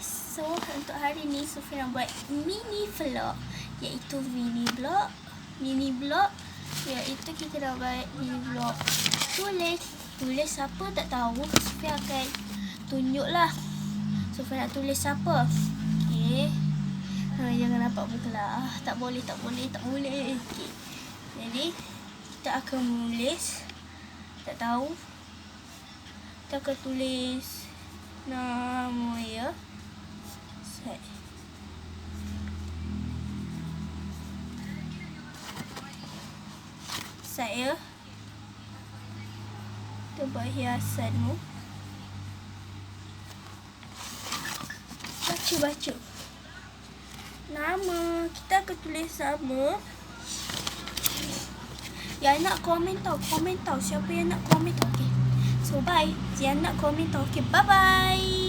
So untuk hari ni Sofia nak buat mini vlog Iaitu mini vlog Mini vlog Iaitu kita dah buat mini vlog. Tulis. Tulis siapa tak tahu. Sofia akan tunjuk lah Sofia nak tulis siapa Okay ha, Jangan nampak muka lah. Tak boleh, tak boleh, tak boleh. Okay. Jadi Kita akan menulis. Tak tahu. Kita akan tulis Nama ya Saya. Kita buat hiasanmu Baca-baca. Nama. Kita akan tulis nama Yang nak komen tau. Komen tau. Siapa yang nak komen tau? Okay So bye. Yang nak komen tau. Okay bye bye